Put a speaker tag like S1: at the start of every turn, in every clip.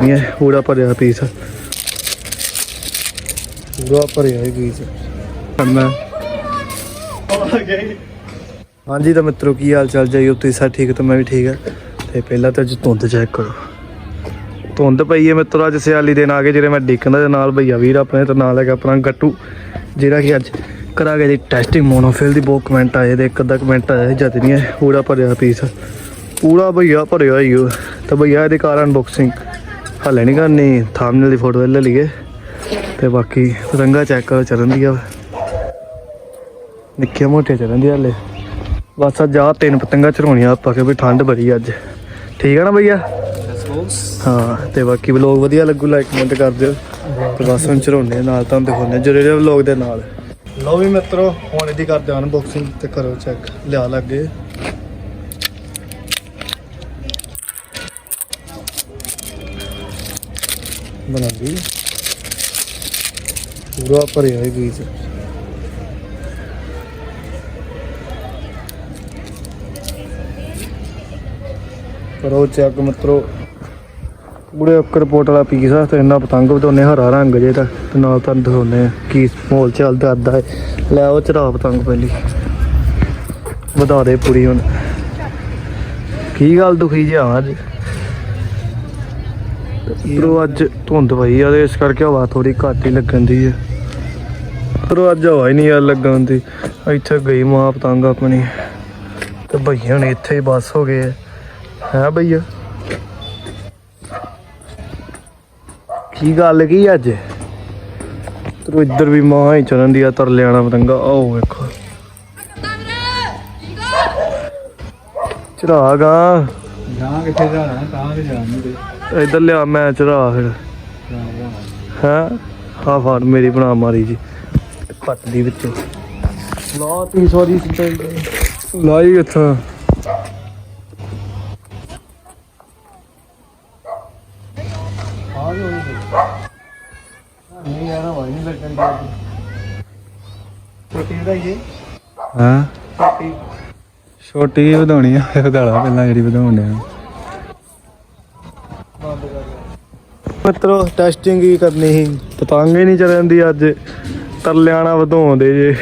S1: ਨਹੀਂ ਹੈ ਪੂਰਾ ਭਰਿਆ ਪੀਸ ਪੂਰਾ ਭਰਿਆ ਹੀ ਪੀਸ ਕਰਨਾ। ਹਾਂਜੀ ਤਾਂ ਮਿੱਤਰੋ ਕੀ ਹਾਲ ਚਾਲ? ਜਾਈ ਉੱਤੇ ਸਭ ਠੀਕ? ਤਾਂ ਮੈਂ ਵੀ ਠੀਕ ਆ ਤੇ ਪਹਿਲਾਂ ਤਾਂ ਅੱਜ ਧੁੰਦ ਚੈੱਕ ਕਰੋ। ਧੁੰਦ ਪਈ ਹੈ ਮਿੱਤਰੋ ਅੱਜ ਸਿਆਲੀ ਆ ਗਏ। ਜਿਹੜੇ ਮੈਂ ਡਿੱਕਣ ਦੇ ਨਾਲ ਭਈਆ ਵੀਰ ਆਪਣੇ ਤੇ ਨਾਲ ਹੈਗਾ ਆਪਣਾ ਗੱਟੂ। ਜਿਹੜਾ ਕਿ ਅੱਜ ਕਰਾਂਗੇ ਜੀ ਟੈਸਟਿੰਗ ਮੋਨੋਫਿਲ ਦੀ ਬਹੁਤ ਕਮੈਂਟ ਆਏ ਤੇ ਇੱਕ ਅੱਧਾ ਕਮੈਂਟ ਆਇਆ ਸੀ, ਜਦ ਨਹੀਂ ਹੈ ਪੂਰਾ ਭਰਿਆ ਪੀਸ ਪੂਰਾ ਭਈਆ ਭਰਿਆ ਹੀ ਉਹ। ਤਾਂ ਭਈਆ ਇਹਦੇ ਕਾਰ ਅਨਬਾਕਸਿੰਗ ਹਾਲੇ ਨਹੀਂ ਕਰਨੀ ਥੰਬਨੇਲ ਦੀ ਫੋਟੋ ਲੈ ਲਈਏ। ਤੇ ਬਾਕੀ ਰੰਗਾ ਚੈੱਕ ਕਰੋ ਚੱਲਣ ਦੀ ਆ ਨਿੱਕੀਆਂ ਮੋਟੀਆਂ ਚੱਲਣ ਦੀ ਹਾਲੇ। ਬਸ ਅੱਜ ਆਹ ਤਿੰਨ ਪਤੰਗਾਂ ਚੜਾਉਣੀਆਂ ਆਪਾਂ ਕਿ ਵੀ ਠੰਡ ਬੜੀ ਅੱਜ। ਠੀਕ ਆ ਨਾ ਭਈਆ ਹਾਂ ਤੇ ਬਾਕੀ ਵਲੋਗ ਵਧੀਆ ਲੱਗੂ ਲਾਈਕ ਕਮੈਂਟ ਕਰ ਦਿਓ। ਤੇ ਬਸ ਹੁਣ ਚੜਾਉਣੇ ਆ, ਨਾਲ ਤੁਹਾਨੂੰ ਦਿਖਾਉਂਦੇ ਆ ਜੁੜੇ ਰਹੋ ਵਲੋਗ ਦੇ ਨਾਲ। ਲਓ ਵੀ ਮਿੱਤਰੋ ਹੁਣ ਇਹਦੀ ਕਰਦੇ ਅਨਬਾਕਸਿੰਗ ਤੇ ਕਰੋ ਚੈੱਕ ਲਿਆ ਲੱਗੇ। ਬਣਾ ਪੂਰਾ ਭਰਿਆ ਹੀ ਬੀਜ। ਕਰੋ ਚੈੱਕ ਮਿੱਤਰੋ। ਪੂਰੇ ਉੱਕਰ ਪੋਟ ਵਾਲਾ ਪੀਸ ਆ, ਤੇ ਇੰਨਾ ਪਤੰਗ ਵਧਾਉਨੇ ਹਰਾ ਰੰਗ ਜੇ ਤਾਂ, ਤੇ ਨਾਲ ਤੁਹਾਨੂੰ ਦਿਖਾਉਨੇ ਆ ਕੀ ਮਾਹੌਲ ਚੱਲਦਾ ਅੱਦਾ ਹੈ ਲੈ ਉਹ ਚੜਾ ਪਤੰਗ ਪਹਿਲੀ। ਵਧਾ ਦੇ ਪੂਰੀ ਹੁਣ। ਕੀ ਗੱਲ ਦੁਖੀ ਜਿਹਾ ਅੱਜ। ਪਰ ਅੱਜ ਧੁੰਦ ਪਈ ਆ ਤੇ ਇਸ ਕਰਕੇ ਹਵਾ ਥੋੜੀ ਘੱਟ ਹੀ ਲੱਗਣ ਦੀ ਹੈ ਪਰ ਅੱਜ ਹਵਾ ਹੀ ਨਹੀਂ ਯਾਰ ਲੱਗਣ ਦੀ। ਇੱਥੇ ਗਈ ਮਾਂ ਪਤੰਗ ਆਪਣੀ। ਤੇ ਭਈਆ ਹੁਣ ਇੱਥੇ ਹੀ ਬਸ ਹੋ ਗਏ ਹੈ ਭਈਆ ਕੀ ਗੱਲ ਕੀ ਅੱਜ? ਤੂੰ ਇੱਧਰ ਵੀ ਮਾਂ ਹੀ ਚਲਣ ਦੀ ਆ ਤਰ ਲਿਆਣਾ ਪਤੰਗਾ। ਆਓ ਵੇਖੋ। ਚੜਾਗਾ
S2: ਜਾਂ ਕਿੱਥੇ ਜਾਣਾ ਤਾਂ ਵੀ ਜਾਣੀ
S1: ਇੱਧਰ ਲਿਆ ਮੈਂ ਚੜਾ ਫਿਰ। ਹੈ? ਹਾਂ ਫਾਰ ਮੇਰੀ ਬਣਾ ਮਾਰੀ ਜੀ। ਪੱਟ ਦੀ ਵਿੱਚੋਂ। ਲਾ ਤੀ ਸੌਰੀ ਲਾਈ ਆ ਇਹ
S2: ਹਾਂ?
S1: ਛੋਟੀ
S2: ਛੋਟੀ ਵਧਾਉਣੀ ਆ ਵਧਾਲਾ ਪਹਿਲਾਂ ਜਿਹੜੀ ਵਧਾਉਣ ਡਿਆ।
S1: ਮਿੱਤਰੋ ਟੈਸਟਿੰਗ ਹੀ ਕਰਨੀ ਸੀ। ਪਤੰਗ ਹੀ ਨਹੀਂ ਚੱਲਣ ਅੱਜ। ਤਰਲਿਆਣਾ ਵਧਾਉਂਦੇ ਜੇ।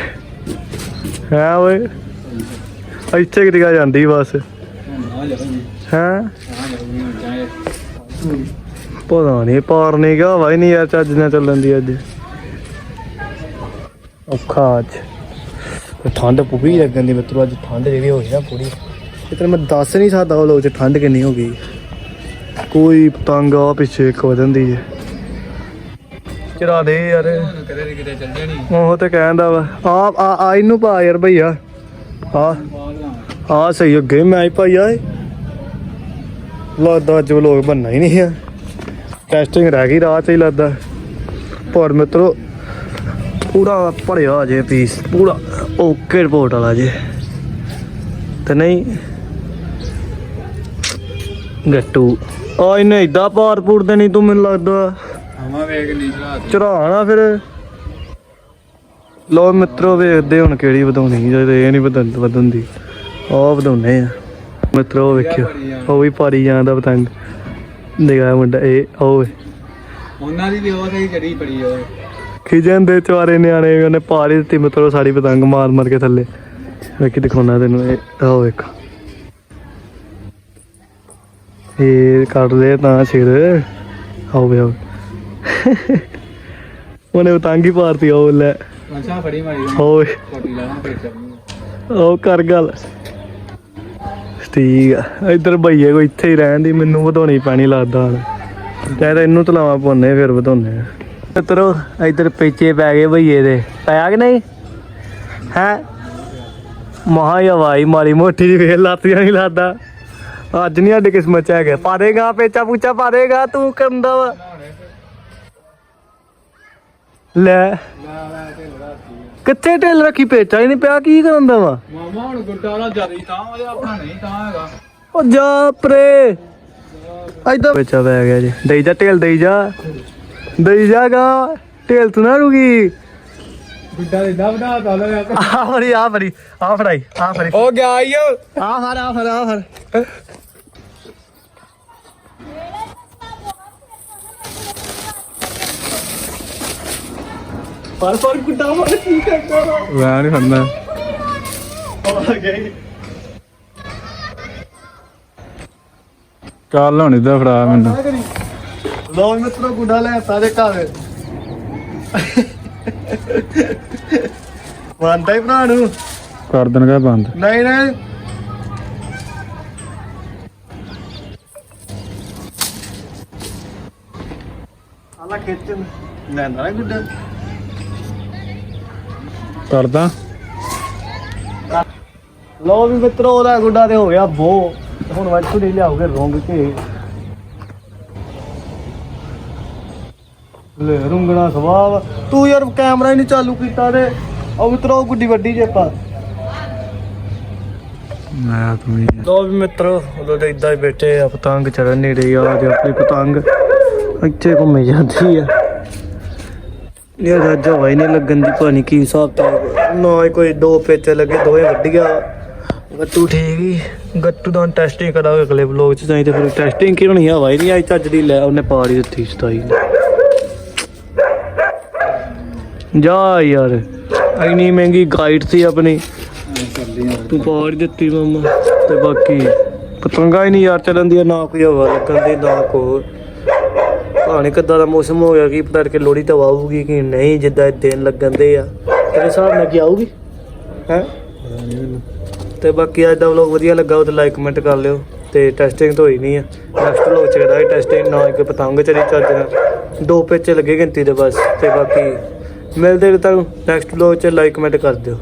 S1: ਹੈ ਓਏ? ਇੱਥੇ ਕਿਟਿਆ ਜਾਂਦੀ ਬਸ। ਹੈ? ਪਤਾ ਨਹੀਂ, ਪਾਰ ਨਹੀਂ ਗਿਆ ਹਵਾ ਨਹੀਂ ਯਾਰ ਚੱਜ ਨਾਲ ਚੱਲਣ ਦੀ ਅੱਜ। ਔਖਾ ਅੱਜ। ਠੰਡ ਪੂਰੀ ਲੱਗਣ ਦੀ, ਮਿੱਤਰੋ, ਅੱਜ ਠੰਡ ਜਿਹੜੀ ਹੋਈ ਨਾ ਪੂਰੀ। ਇਹ ਮੈਂ ਦੱਸ ਨਹੀਂ ਸਕਦਾ ਉਹ ਲੋਕ ਚ ਠੰਡ ਕਿੰਨੀ ਹੋ ਗਈ। ਕੋਈ ਪਤੰਗ ਆ ਪਿੱਛੇ ਇੱਕ ਵਧਣ ਦੀ। ਹੈ ਚਰਾ ਦੇ ਯਾਰ। ਉਹ ਤੇ ਕਹਿੰਦਾ ਵਾ। ਆ ਆ ਆ, ਇਹਨੂੰ ਪਾ ਯਾਰ ਭਈਆ। ਆ ਆ ਸਹੀ ਅੱਗੇ ਮੈਂ ਹੀ ਪਾਇਆ ਏ ਲੱਗਦਾ ਅੱਜ ਲੋਕ ਬੰਨਾ ਹੀ ਨਹੀਂ ਆ। ਟੈਸਟਿੰਗ ਰਹਿ ਗਈ, ਰਾਤ ਹੀ ਲੱਗਦਾ। ਪਰ ਮਿੱਤਰੋ ਪੂਰਾ ਭਰਿਆ ਜੇ ਪੀਸ ਪੂਰਾ ਓਕੇ ਰਿਪੋਰਟ ਵਾਲਾ ਜੇ ਤੇ ਨਹੀਂ ਗੱਟੂ। ਆ ਇਹਨੇ ਇਦਾਂ ਪਾਰਪੂਰ ਦੇ ਨਹੀਂ ਤੂੰ ਮੈਨੂੰ ਲੱਗਦਾ।
S2: ਆਵਾਂ ਵੇਖ ਨਹੀਂ ਚਲਾ
S1: ਚੜਾਣਾ ਫਿਰ। ਲੋ ਮਿੱਤਰੋ ਵੇਖਦੇ ਹੁਣ ਕਿਹੜੀ ਵਧਾਉਣੀ ਜੇ ਇਹ ਨਹੀਂ ਵਧਣ ਵਧਣ ਦੀ ਉਹ ਵਧਾਉਣੇ ਆ। ਮਿੱਤਰੋ ਵੇਖਿਓ। ਉਹ ਵੀ ਪਾਰੀ ਜਾਂਦਾ ਪਤੰਗ। ਨਿਗਾਹ ਮੁੰਡਾ ਇਹ ਓਏ
S2: ਉਹਨਾਂ ਦੀ ਵੀ ਉਹ ਸਹੀ ਚੜੀ ਪੜੀ ਓਏ
S1: ਖਿਜਣ ਦੇ ਚਵਾਰੇ ਨਿਆਣੇ ਉਹਨੇ ਪਾਰੀ ਦਿੱਤੀ ਮਿੱਤਰੋ ਸਾਡੀ ਪਤੰਗ ਮਾਰ ਮਾਰ ਕੇ ਥੱਲੇ। ਵੇਖੀ ਦਿਖਾਉਣਾ ਤੈਨੂੰ ਇਹ ਉਹ ਵੇਖ। ਇਹ ਕੱਢ ਦੇ ਤਾਂ ਸਿਰ। ਆਓ ਵੇ ਆਓ। ਉਹਨੇ ਪਤੰਗ ਹੀ ਪਾਰਤੀ ਉਹ ਲੈ।
S2: ਮਨਸ਼ਾ ਫੜੀ ਮਾਰੀ
S1: ਓਏ ਉਹ ਕਰ ਗੱਲ। ਠੀਕ ਆ। ਇੱਧਰ ਭਈਏ ਕੋਈ ਇੱਥੇ ਹੀ ਰਹਿਣ ਦੀ ਮੈਨੂੰ ਵਧਾਉਣੀ ਪੈਣੀ ਲੱਗਦਾ ਹੁਣ। ਚਾਹੇ ਤਾਂ ਇਹਨੂੰ ਤਲਾਵਾ ਪਾਉਨੇ ਫਿਰ ਵਧਾਉਨੇ ਆ। ਮਿੱਤਰੋ ਇੱਧਰ ਪੇਚੇ ਪੈ ਗਏ ਭਈਏ ਦੇ। ਪਿਆ ਕਿ ਨਹੀਂ? ਹੈ? ਮਹਾ ਹਵਾਈ ਮਾਰੀ ਮੋਟੀ ਜੀ ਵੇਲ ਲਾਤੀਆਂ ਨਹੀਂ ਲਾਦਾ ਅੱਜ ਨਹੀਂ ਸਾਡੇ ਕਿਸਮਤ ਚ ਹੈਗੇ। ਪਾ ਦੇਗਾ ਪੇਚਾ ਪੂਚਾ ਪਾ ਦੇਗਾ ਤੂੰ ਕਰਦਾ ਵਾ। ਲੈ। ਕਿੱਥੇ ਢਿੱਲ ਰੱਖੀ? ਪੇਚਾ ਹੀ ਨਹੀਂ ਪਿਆ ਕੀ ਕਰਨ ਦਾ ਵਾ?
S2: ਮਾਮਾ ਹੁਣ ਗੁਰਦਾਰਾ ਜ਼ਿਆਦਾ ਤਾਂ ਆਪਣਾ ਨਹੀਂ ਤਾਂ ਹੈਗਾ।
S1: ਉਹ ਜਾ ਪਰੇ। ਐਦਾਂ ਪੇਚਾ ਪੈ ਗਿਆ ਜੀ। ਦੇਈ ਜਾ ਢਿੱਲ ਦੇਈ ਜਾ। ਦਈ ਜਾਗਾ ਢੇਲ ਤੂੰ ਨਾ ਰੁਗੀ
S2: ਗੁੱਡਾ ਦੇ ਦਬ ਦਾ ਤਾ
S1: ਆ। ਫੜੀ ਆ ਫੜੀ ਆ ਫੜਾਈ ਆ ਫੜੀ।
S2: ਹੋ ਗਿਆ ਆਈਓ
S1: ਆ ਫੜ ਆ ਫੜ ਆ ਫੜ। ਪਰ ਪਰ ਗੁੱਡਾ ਮਾਰ ਕੀ ਕਰਦਾ
S2: ਮੈਂ ਨਹੀਂ ਫੜਨਾ।
S1: ਆ ਗਈ
S2: ਕੱਲ ਹੁਣ ਇਦਾਂ ਫੜਾ ਮੈਨੂੰ।
S1: ਲੋ ਮਿੱਤਰੋ ਗੁੱਡਾ ਲੈ ਸਾਰੇ ਘਰ। ਮੰਨਦਾ ਹੀ ਭਰਾ ਨੂੰ।
S2: ਕਰ ਦੇਣਗਾ ਬੰਦ।
S1: ਨਹੀਂ ਨਹੀਂ। ਆਲਾ ਲੈਂਦਾ ਨਾ ਗੁੱਡਾ।
S2: ਕਰਦਾ।
S1: ਲੋ ਵੀ ਮਿੱਤਰੋ ਉਹਦਾ ਗੁੱਡਾ ਤੇ ਹੋ ਗਿਆ ਬੋ। ਹੁਣ ਵੈਂਟੂ ਨਹੀਂ ਲਿਆਓਗੇ ਰੋਂਗ ਕੇ। ਲੈ ਰੁੰਗਣਾ ਸਵਾਬ ਤੂੰ ਯਾਰ ਕੈਮਰਾ ਹੀ ਨਹੀਂ ਚਾਲੂ ਕੀਤਾ ਤੇ। ਉਹ ਮਿੱਤਰੋ ਗੁੱਡੀ ਵੱਡੀ ਜੇ ਪਾ
S2: ਮੈਂ ਤੂੰ
S1: ਲੋ ਵੀ ਮਿੱਤਰੋ ਉਦੋਂ ਤੇ ਇਦਾਂ ਹੀ ਬੈਠੇ ਆ ਪਤੰਗ ਚੜਨ ਰਹੀ ਆ ਜੇ ਆਪਣੀ ਪਤੰਗ ਇੱਥੇ ਘੁੰਮੀ ਜਾਂਦੀ ਆ। ਇਹ ਰਾਜਾ ਵਾਈ ਨਹੀਂ ਲੱਗਣ ਦੀ ਪਾਣੀ ਕੀ ਹਿਸਾਬ ਤਾਂ ਨਾ ਹੀ ਕੋਈ ਦੋ ਪੇਚੇ ਲੱਗੇ ਦੋਵੇਂ ਵੱਡੀਆਂ। ਗੱਟੂ ਠੀਕ ਹੀ। ਗੱਟੂ ਦਾ ਟੈਸਟਿੰਗ ਕਰਾਂਗੇ ਅਗਲੇ ਵਲੋਗ ਚ ਚਾਹੀਦੇ ਫਿਰ ਟੈਸਟਿੰਗ ਕੀ ਹੋਣੀ ਹਵਾ ਹੀ ਨਹੀਂ ਆਈ ਚੱਜ ਦੀ ਲੈ ਉਹਨੇ ਪਾ ਹੀ ਦਿੱਤੀ ਸਤਾਈ। ਨੇ ਜਾ ਯਾਰ, ਇੰਨੀ ਮਹਿੰਗੀ ਗਾਈਡ ਸੀ ਆਪਣੀ। ਤੂੰ ਪਾੜ ਦਿੱਤੀ ਮਮਾ, ਤੇ ਬਾਕੀ ਪਤੰਗਾ ਹੀ ਨਹੀਂ ਯਾਰ ਚੱਲਣ ਦੀ ਨਾ ਕੋਈ ਹਵਾ ਲੱਗਣ ਦੀ, ਨਾ ਕੋ ਭਾਣੇ ਕਿੱਦਾਂ ਦਾ ਮੌਸਮ ਹੋ ਗਿਆ, ਕੀ ਪਤਾ ਕਿ ਲੋੜੀ ਤਾਂ ਆਊਗੀ ਕਿ ਨਹੀਂ, ਜਿੱਦਾਂ ਦਿਨ ਲੱਗਣ ਦੇ ਆ। ਤੇਰੇ ਹਿਸਾਬ ਨਾਲ ਕੀ ਆਊਗੀ? ਹੈ? ਤੇ ਬਾਕੀ ਅੱਜ ਦਾ ਵਲੋਗ ਵਧੀਆ ਲੱਗਾ, ਉਹ ਤੇ ਲਾਈਕ ਕਮੈਂਟ ਕਰ ਲਿਓ, ਤੇ ਟੈਸਟਿੰਗ ਤਾਂ ਹੋਈ ਨਹੀਂ ਆ। ਨੈਕਸਟ ਵਲੋਗ ਚ ਕਰਾਂਗੇ ਟੈਸਟਿੰਗ ਨਾ ਇੱਕ ਪਤੰਗ ਚੜੀ ਚੱਜ ਨਾਲ। ਦੋ ਪੇਚੇ ਲੱਗੇ ਗਿਣਤੀ ਦੇ ਬਸ, ਤੇ ਬਾਕੀ ਮਿਲਦੇ ਤੁਹਾਨੂੰ ਨੈਕਸਟ ਵਲੋਗ ਚ ਲਾਈਕ ਕਮੈਂਟ ਕਰ ਦਿਓ।